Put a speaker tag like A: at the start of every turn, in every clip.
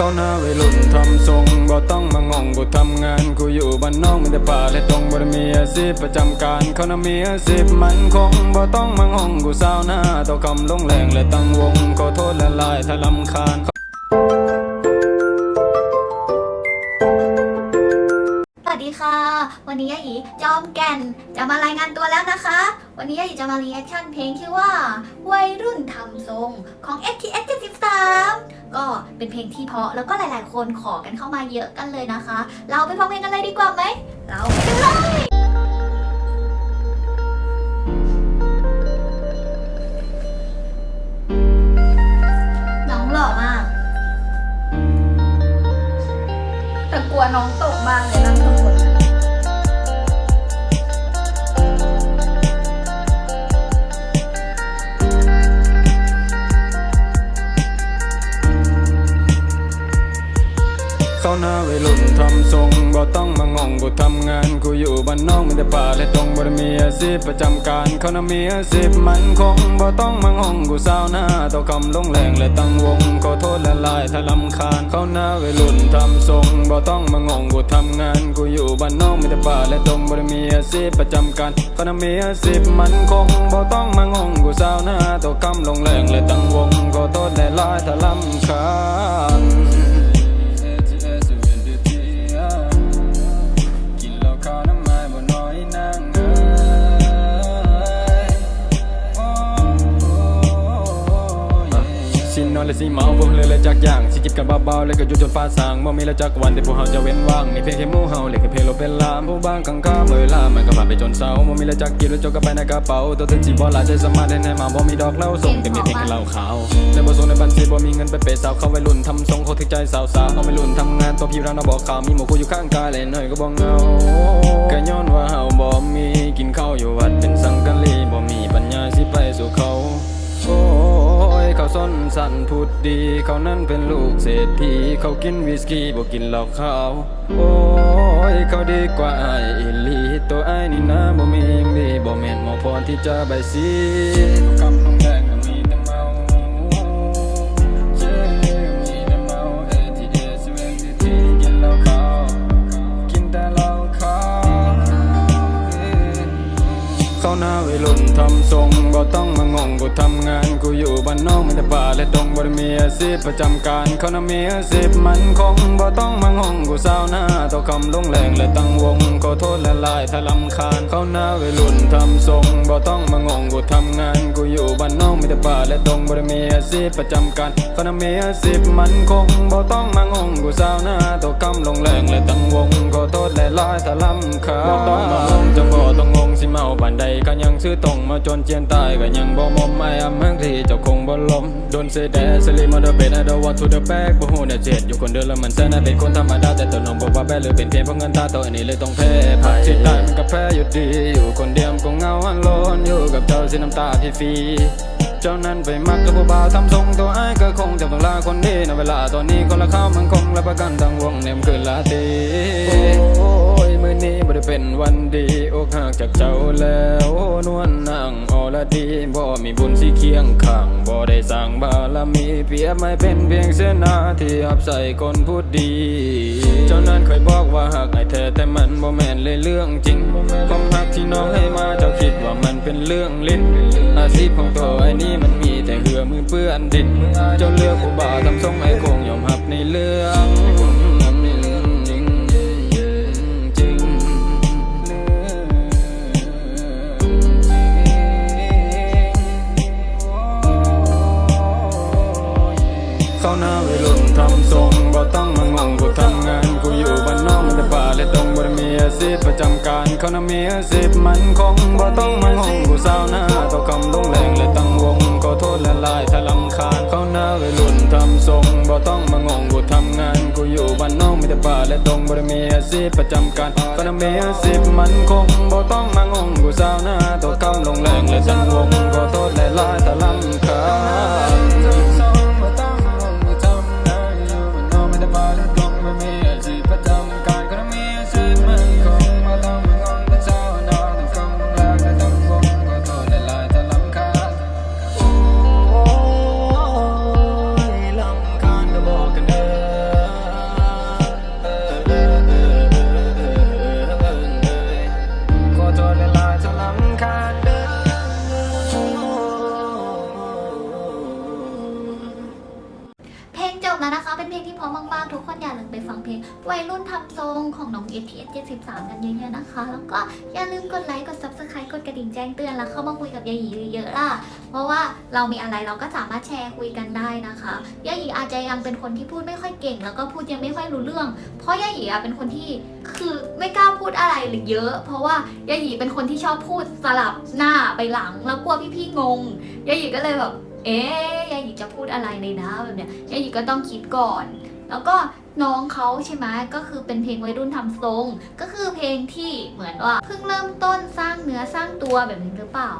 A: เขาหน้าวัยรุ่นทำทรงบ่ต้องมางงกูทำงานกูอยู่บ้านนอกมีแต่ป่าและตรงบ่ได้มีอาชีพประจำการเขาน่ะมีอาชีพมันคงบ่ต้องมางงกูสาวหน้าต่อคำลงแรงและตั้งวงขอโทษและลายถ้าลำคาญ
B: สวัสดีค่ะ วันนี้ยาหยีจอมแก่นจะมารายงานตัวแล้วนะคะ วันนี้ยาหยีจะมารีแอคชั่นเพลงชื่อว่า วัยรุ่นทำทรงของ FTS 73 ก็เป็นเพลงที่เพาะแล้วก็หลาย ๆ คนขอกันเข้ามาเยอะกันเลยนะคะ เราไปฟังเพลงกันเลยดีกว่าไหม เราไปกันเลยน้องหล่อมาก แต่กลัวน้องตกมากเลยนั่งข้างบน
A: หน้าวัยรุ่นทำทรงบ่ต้องมางงกูทำงาน กูอยู่บ้านนอกมีแต่ป่าและตรงบ่ได้มีอาชีพประจำการเขาน่ะมีอาชีพมันคงบ่ต้องมางงกูสาวหน้าต่อคำลงแรงและตั้งวงขอโทษและลายถ้าลำคาญเขาหน้าวัยรุ่นทำทรงบ่ต้องมางงกูทำงาน กูอยู่บ้านนอกมีแต่ป่าและตรงบ่ได้มีอาชีพประจำการเขาน่ะมีอาชีพมันคงบ่ต้องมางงกูสาวหน้าต่อคำลงแรงและตั้งวงขอโทษและลายถ้าลำคาญ นอนและสิเมาบ่เลยเลยจักอย่างสิจิบกันเบาๆแล้วก็อยู่จนฟ้าสางบ่มีแล้วจักวันที่พวกเฮาจะเว้นว่างมีเพียงแค่หมู่เฮาเลยก็เพลโลเป็นลามผู้บางกังกาเมื่อลามันก็ผ่านไปจนเศร้าบ่มีแล้วจักกินแล้วจกกันไปในกระเป๋าตัวถึงสิบ่หลาใจสามารถให้ในมาบ่มีดอกเล้าส่งแต่มีเพียงแค่เหล้าขาวแต่บ่ส่งในบัญชีบ่มีเงินไปเปย์สาวเขาวัยรุ่นทำทรงเขาถึงใจสาวๆเขาวัยรุ่นทำงานตัวพี่ร้านเราบอกข่าวมีหมู่คู่อยู่ข้างกายเลยหน่อยก็บ่เงาก็ย้อนว่าเฮา สันพูดดี เขานั้นเป็นลูกเศรษฐีเขากินวิสกี้บอกินเหล้าขาวโอ้ยเขาดีกว่าไอ้อิลีตัวไอ้นี่นะบ่มีมีบ่แม่นหมอพรที่จะใบสี งานกูอยู่บ้านนอกมีแต่ป่าและดงบ่ได้มีอาชีพประจำการเขาน่ะมีอาชีพมันคงบ่ต้องมางงกูสาหน้าต่อคำลงแรงและตั้งวงขอโทษและลายถ้าลำคาญเขาหน้าวัยรุ่นทำทรงบ่ต้องมางงกูทำงานกูอยู่บ้านนอกมีแต่ป่าและดงบ่ได้มีอาชีพประจำการเขาน่ะมีอาชีพมันคงบ่ต้องมางงกูสาหน้าต่อคำลงแรงและตั้งวงขอโทษและลายถ้าลำคาญบ่ต้องมางงจะบ่ต้อง เมาบานใดก็ยังซื้อตรงมาจนเจียนตายก็ยังบ่มอมไม่อำเมืองที่เจ้าคงบ่ลมโดนเสยแดสลีมาเดเบนอดวัตทูเดแบกบ่ฮู้เนี่ยเจ็ดอยู่คนเดียวแล้วมันแซนเป็นคนธรรมดาแต่ตัวน้องบอกว่าแบหรือเป็นเพียงเพราะเงินตาตัวอันนี้เลยต้องแพ้ภัยที่ตายมันก็แพ้อยู่ดี อยู่คนเดียวมันก็เหงาอันโลนอยู่กับเจ้าสิน้ำตาพี่ฟีเจ้านั้นไปมักกับผู้บ่าวทำทรงตัวไอ้ก็คงจะต้องลาคนดีในเวลาตอนนี้คนละข้าวมันคงและประกันทั้งวงเนี่ยมันคือลาตี นี้บ่ได้เป็นวันดีอกหักจากเจ้าแล้วนวลนางอรดีบ่มีบุญสิเคียงข้างบ่ได้สร้างบารมีเปียบไม่เป็นเพียงเสนาที่อับใส่คนพูดดี เจ้านั้นเคยบอกว่าหักไอ้แท้แต่มันบ่แม่นเลยเรื่องจริงความหักที่น้องให้มาเจ้าคิดว่ามันเป็นเรื่องลิ้นอาชีพของตัวไอ้นี่มันมีแต่เหือมือเปื้อนดิน เจ้าเลือกผู้บ่าทำทรงไอ้คงยอมรับในเรื่อง น้าวัยรุ่นทำทรงบ่ต้องมางงกูทำงานกูอยู่บ้านนอกมีแต่ป่าและดงบ่ได้มีอาชีพประจำการเขาน่ะมีอาชีพมันคงบ่ต้องมางงกูสาวหน้าต่อคำลงแรงและตั้งวงขอโทษและลายถ้าลำคาญเขาหน้าวัยรุ่นทำทรงบ่ต้องมางงกูทำงานกูอยู่บ้านนอกมีแต่ป่าและดงบ่ได้มีอาชีพประจำการเขาน่ะมีอาชีพมันคงบ่ต้องมางงกูสาวหน้าต่อคำลงแรงและตั้งวงขอโทษและลายถ้าลำคาญ
B: วัยรุ่นทำทรงของน้อง s t s 73 กันเยอะๆนะคะ แล้วก็อย่าลืมกดไลค์ กด subscribe กดกระดิ่งแจ้งเตือนแล้วเข้ามาคุยกับยายหยีเยอะๆล่ะ เพราะว่าเรามีอะไรเราก็สามารถแชร์คุยกันได้นะคะยายหยีอาจจะยังเป็นคนที่พูดไม่ค่อยเก่ง แล้วก็พูดยังไม่ค่อยรู้เรื่อง เพราะยายหยีอะเป็นคนที่คือไม่กล้าพูดอะไรหรือเยอะ เพราะว่ายายหยีเป็นคนที่ชอบพูดสลับหน้าไปหลัง แล้วกลัวพี่ๆงงยายหยีก็เลยแบบเอ๊ยายหยีจะพูดอะไรในนะแบบเนี้ยยายหยีก็ต้องคิดก่อน แล้วก็ น้องเขาใช่ไหมก็คือเป็นเพลงวัยรุ่นทำทรง ก็คือเพลงที่เหมือนว่าเพิ่งเริ่มต้นสร้างเนื้อสร้างตัวแบบนี้หรือเปล่า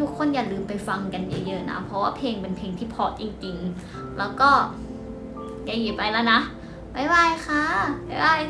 B: ทุกคนอย่าลืมไปฟังกันเยอะๆนะ เพราะว่าเพลงเป็นเพลงที่เพราะจริงๆ แล้วก็ยายหยีไปแล้วนะ บ๊ายบายค่ะ บ๊ายบาย